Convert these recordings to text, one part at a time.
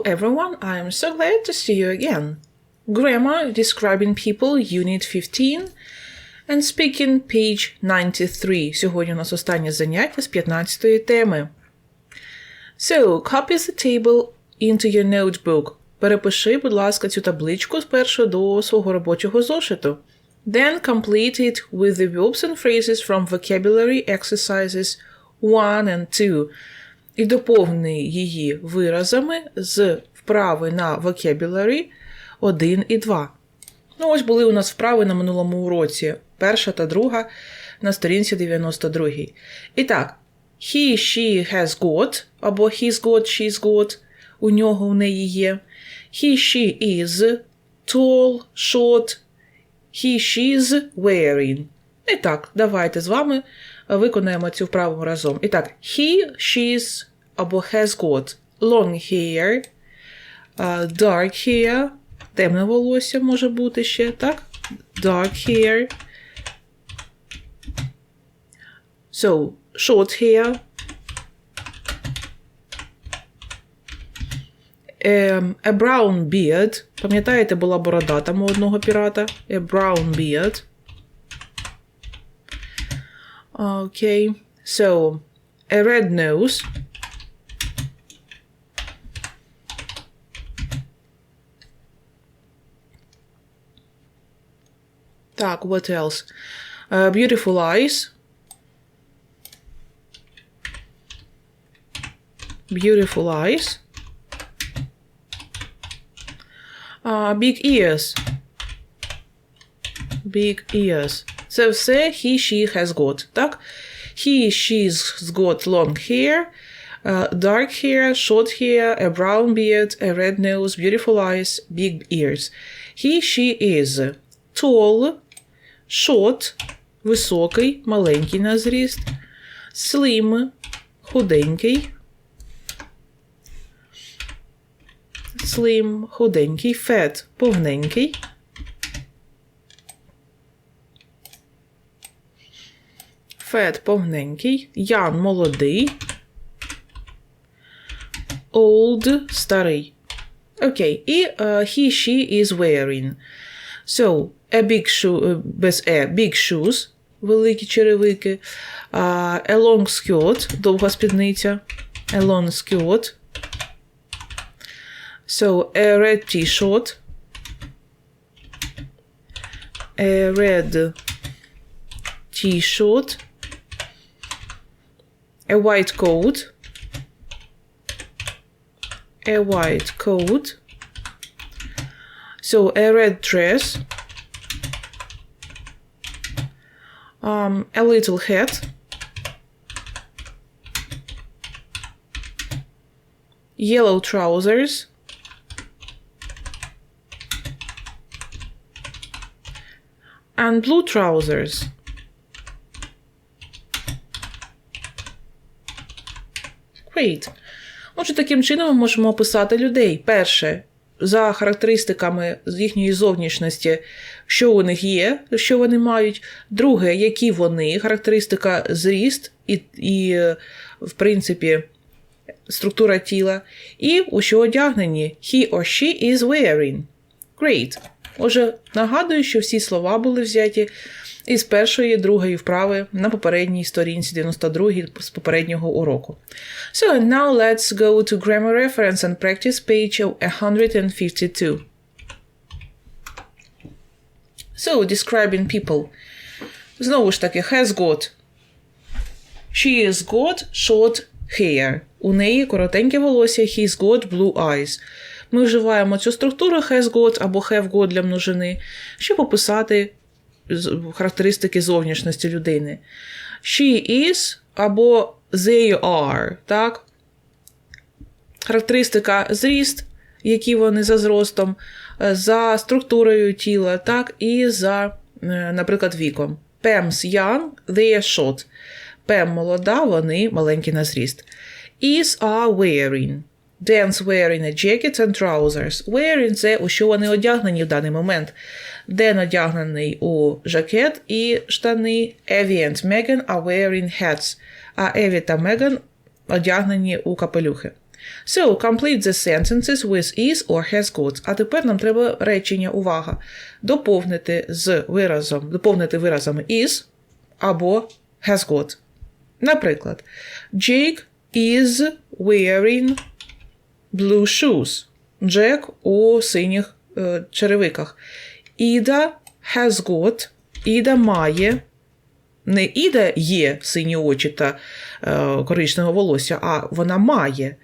everyone, I am so glad to see you again. Grammar describing people, Unit 15 and speaking, page 93. Сьогодні у нас останнє заняття з 15 теми. So, copy the table into your notebook. Перепиши, будь ласка, цю табличку спершу до свого робочого зошиту. Then complete it with the verbs and phrases from vocabulary exercises 1 and 2. І доповни її виразами з вправи на vocabulary 1 і 2. Ну, ось були у нас вправи на минулому уроці. Перша та друга на сторінці 92. І так, he, she has got, або he's got, she's got, у нього, у неї є. He, she is tall, short, he, she's wearing. І так, давайте з вами виконаємо цю вправу разом. І так, he, she's або has got long hair, dark hair, темне волосся може бути ще, так? Dark hair. So, short hair. Um, a brown beard. Пам'ятаєте, була борода там у одного пірата? A brown beard. Okay. So, a red nose. Так, what else? Uh, beautiful eyes. Beautiful eyes. Uh, big ears. Big ears. Це все he, she has got. Так? He, she's got long hair, uh, dark hair, short hair, a brown beard, a red nose, beautiful eyes, big ears. He, she is tall, short, високий, маленький на зріст, slim, худенький, slim, худенький, fat, повненький, fat, повненький, young, молодий, old, старий. Окей, і uh, he, she is wearing. So, a big shoe, без e, big shoes, великі черевики, uh, a long skirt, довга спідниця, a long skirt. So, a red t-shirt, a red t-shirt, a white coat, a white coat. So, a red dress, um, a little hat, yellow trousers, and blue trousers. Great. Отже, таким чином ми можемо описати людей. Перше, за характеристиками їхньої зовнішності, що у них є, що вони мають. Друге, які вони, характеристика зріст і, і в принципі, структура тіла. І у що одягнені he or she is wearing. Great. Отже, нагадую, що всі слова були взяті із першої, другої вправи на попередній сторінці 92 з попереднього уроку. So, now let's go to grammar reference and practice page 152. So, describing people. Знову ж таки, has got. She has got short hair. У неї коротеньке волосся, he's got blue eyes. Ми вживаємо цю структуру has got або have got для множини, щоб описати характеристики зовнішності людини. She is або they are. так? Характеристика зріст, які вони за зростом, за структурою тіла, так, і за, наприклад, віком. Pam's young, they are short. Пем молода, вони маленькі на зріст. Is are wearing. Dan's wearing a jacket and trousers. Wearing – це у що вони одягнені в даний момент. Ден одягнений у жакет і штани. Evie and Megan are wearing hats. А Еві та Меган одягнені у капелюхи. So, complete the sentences with is or has got. А тепер нам треба речення, увага, доповнити з виразом, доповнити виразами is або has got. Наприклад, Jake is wearing blue shoes. Джек у синіх е, черевиках. Іда has got. Іда має. Не Іда є сині очі та е, коричневе волосся, а вона має.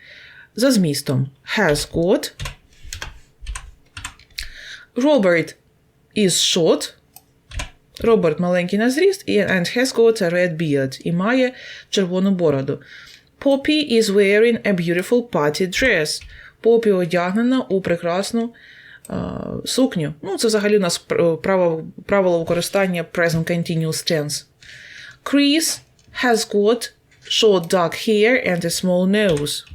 За змістом has got. Robert is short. Роберт маленький на зріст, і and has got a red beard. І має червону бороду. Poppy is wearing a beautiful party dress. Попі одягнена у прекрасну е, сукню. Ну, це взагалі у нас право, правило використання present continuous tense. Chris has got short dark hair and a small nose.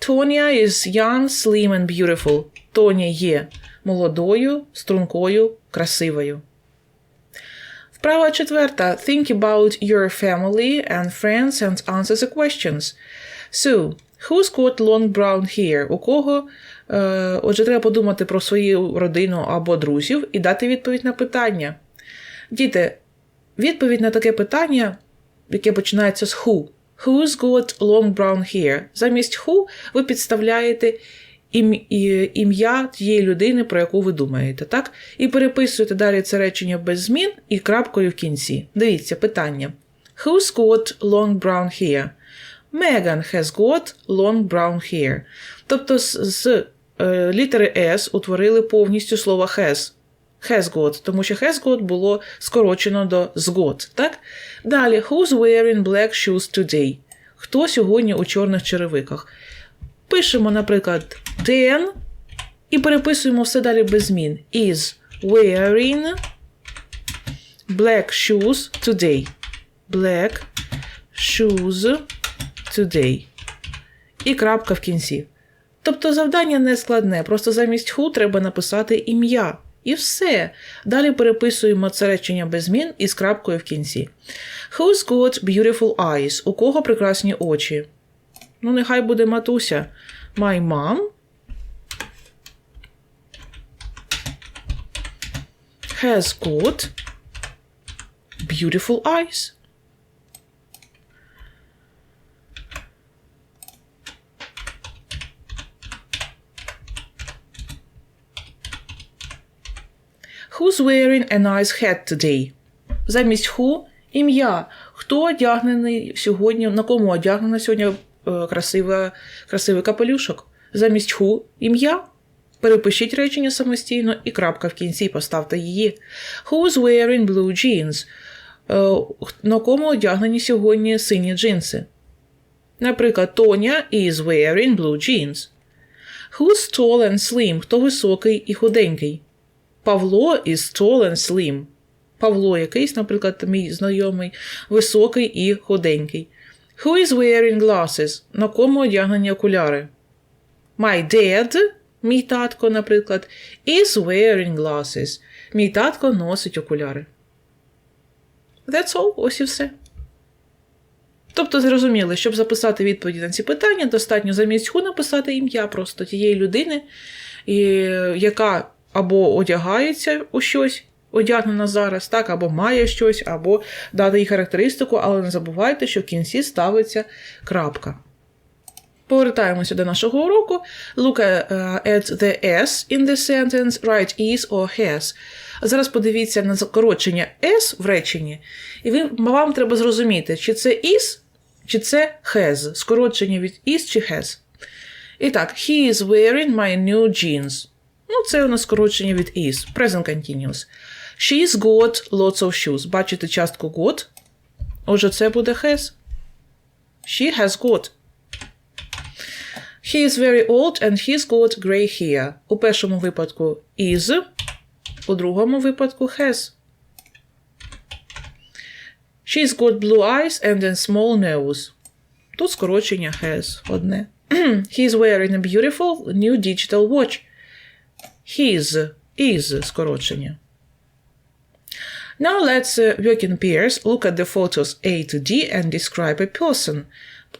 Tonya is young, slim and beautiful. Тоня є молодою, стрункою, красивою. Вправа четверта. Think about your family and friends and answer the questions. So, who's got long brown hair? У кого? Е, отже, треба подумати про свою родину або друзів і дати відповідь на питання. Діти, відповідь на таке питання, яке починається з who. Who's got long brown hair? Замість who ви підставляєте ім'я тієї людини, про яку ви думаєте, так? І переписуєте далі це речення без змін і крапкою в кінці. Дивіться, питання. Who's got long brown hair? Megan has got long brown hair. Тобто з, з е, літери S утворили повністю слово has. Has got, тому що has got було скорочено до zgot, так? Далі, who's wearing black shoes today? Хто сьогодні у чорних черевиках? Пишемо, наприклад, Dan і переписуємо все далі без змін. Is wearing black shoes today. Black shoes today. І крапка в кінці. Тобто завдання не складне, просто замість who треба написати ім'я. І все. Далі переписуємо це речення без змін із крапкою в кінці. Who's got beautiful eyes? У кого прекрасні очі? Ну, нехай буде матуся. My mom has got beautiful eyes. Who's wearing a nice hat today? Замість who – ім'я. Хто одягнений сьогодні, на кому одягнено сьогодні е, красиве, красивий капелюшок? Замість who – ім'я. Перепишіть речення самостійно і крапка в кінці поставте її. Who's wearing blue jeans? Е, На кому одягнені сьогодні сині джинси? Наприклад, Тоня is wearing blue jeans. Who's tall and slim? Хто високий і худенький? Павло is tall and slim. Павло якийсь, наприклад, мій знайомий, високий і худенький. Who is wearing glasses? На кому одягнені окуляри? My dad, мій татко, наприклад, is wearing glasses. Мій татко носить окуляри. That's all, ось і все. Тобто, зрозуміли, щоб записати відповіді на ці питання, достатньо замість ху написати ім'я просто тієї людини, яка або одягається у щось, одягнена зараз, так, або має щось, або дати їй характеристику, але не забувайте, що в кінці ставиться крапка. Повертаємося до нашого уроку. Look uh, at the S in the sentence, write is or has. Зараз подивіться на закорочення S в реченні, і ви, вам треба зрозуміти, чи це is, чи це has. Скорочення від is чи has. І так, he is wearing my new jeans. Ну, це у нас скорочення від is, present continuous. She's got lots of shoes. Бачите частку got? Отже, це буде has. She has got. He is very old and he's got grey hair. У першому випадку is, у другому випадку has. She's got blue eyes and a small nose. Тут скорочення has одне. He's wearing a beautiful new digital watch. His is скорочення. Now let's uh, work in pairs, look at the photos A to D and describe a person.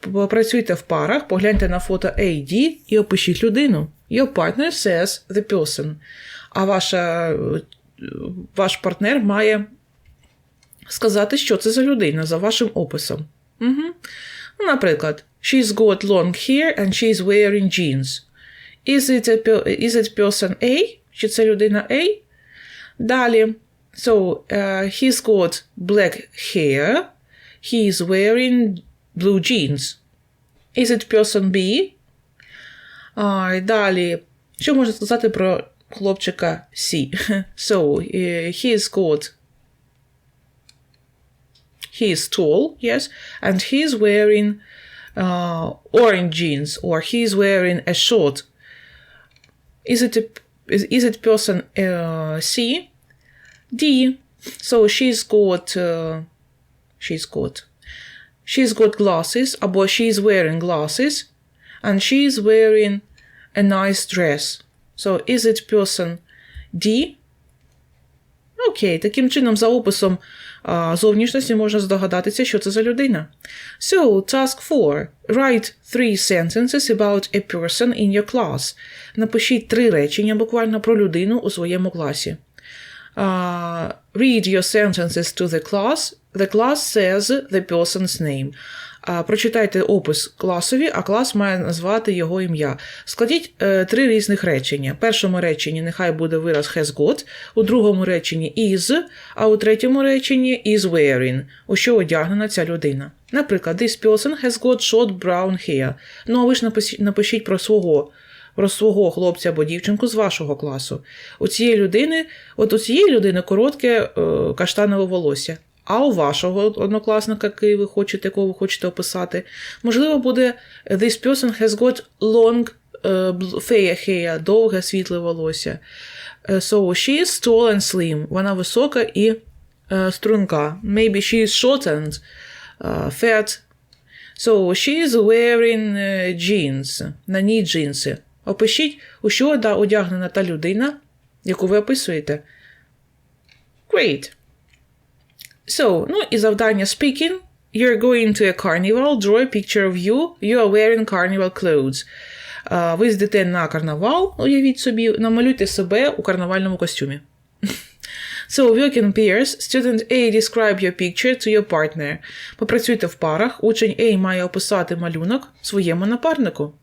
Попрацюйте в парах, погляньте на фото AD і опишіть людину. Your partner says the person. А ваша, е, ваш партнер має сказати, що це за людина за вашим описом. Угу. Ну, наприклад, she's got long hair and she's wearing jeans. Is it, a, is it person A? Чи це людина A? Далі. So, uh, he's got black hair. He is wearing blue jeans. Is it person B? А, і далі. Що можна сказати про хлопчика C? So, uh, he's got he is tall, yes, and he's wearing uh, orange jeans or he's wearing a short. Is it a, is, is it person uh, C? D. So she's got uh, she's got she's got glasses, або she's wearing glasses, and she's wearing a nice dress. So is it person D? Окей, таким чином, за описом а, зовнішності можна здогадатися, що це за людина. So, task 4. Write three sentences about a person in your class. Напишіть три речення буквально про людину у своєму класі. Uh, read your sentences to the class. The class says the person's name. А, прочитайте опис класові, а клас має назвати його ім'я. Складіть е, три різних речення. В першому реченні нехай буде вираз has got, у другому реченні is, а у третьому реченні is wearing, у що одягнена ця людина. Наприклад, this person has got short brown hair. Ну, а ви ж напишіть про свого. Про свого хлопця або дівчинку з вашого класу. У цієї людини, от у цієї людини коротке е, каштанове волосся. А у вашого однокласника, який ви хочете, якого ви хочете описати, можливо, буде This person has got long fair hair, довге світле волосся. Uh, so she is tall and slim. Вона висока і струнка. Maybe she is short and fat. So she is wearing jeans. На ній джинси. Опишіть, у що одягнена та людина, яку ви описуєте. Great. So, ну і завдання speaking. You're going to a carnival, draw a picture of you. You are wearing carnival clothes. Ви йдете на карнавал, уявіть собі, намалюйте себе у карнавальному костюмі. So, work in pairs. Student A describe your picture to your partner. Попрацюйте в парах. Учень A має описати малюнок своєму напарнику.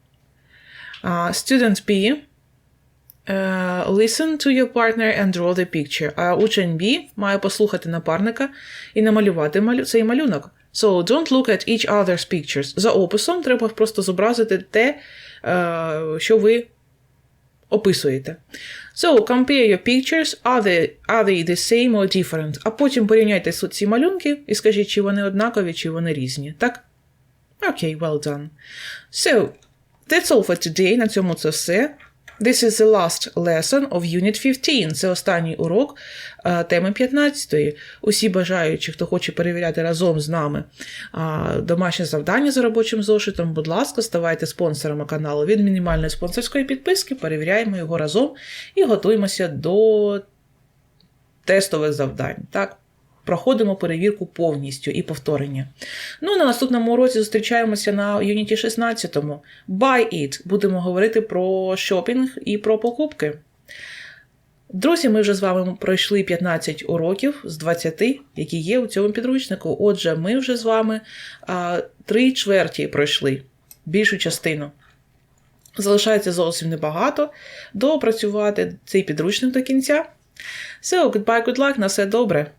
Student B Uh, listen to your partner and draw the picture. А учень B має послухати напарника і намалювати малю... цей малюнок. So don't look at each other's pictures. За описом треба просто зобразити те, uh, що ви описуєте. So, compare your pictures. Are they, are they the same or different? А потім порівняйте ці малюнки і скажіть, чи вони однакові, чи вони різні. Так? Okay, well done. So, that's all for today. На цьому це все. This is the last lesson of Unit 15. Це останній урок а, теми 15. Усі бажаючі, хто хоче перевіряти разом з нами а, домашнє завдання за робочим зошитом, будь ласка, ставайте спонсорами каналу від мінімальної спонсорської підписки, перевіряємо його разом і готуємося до тестових завдань. Так? Проходимо перевірку повністю і повторення. Ну, на наступному уроці зустрічаємося на Unity 16. Buy it. Будемо говорити про шопінг і про покупки. Друзі, ми вже з вами пройшли 15 уроків з 20, які є у цьому підручнику. Отже, ми вже з вами а, 3 чверті пройшли, більшу частину. Залишається зовсім небагато доопрацювати цей підручник до кінця. So, goodbye, good luck, на все добре!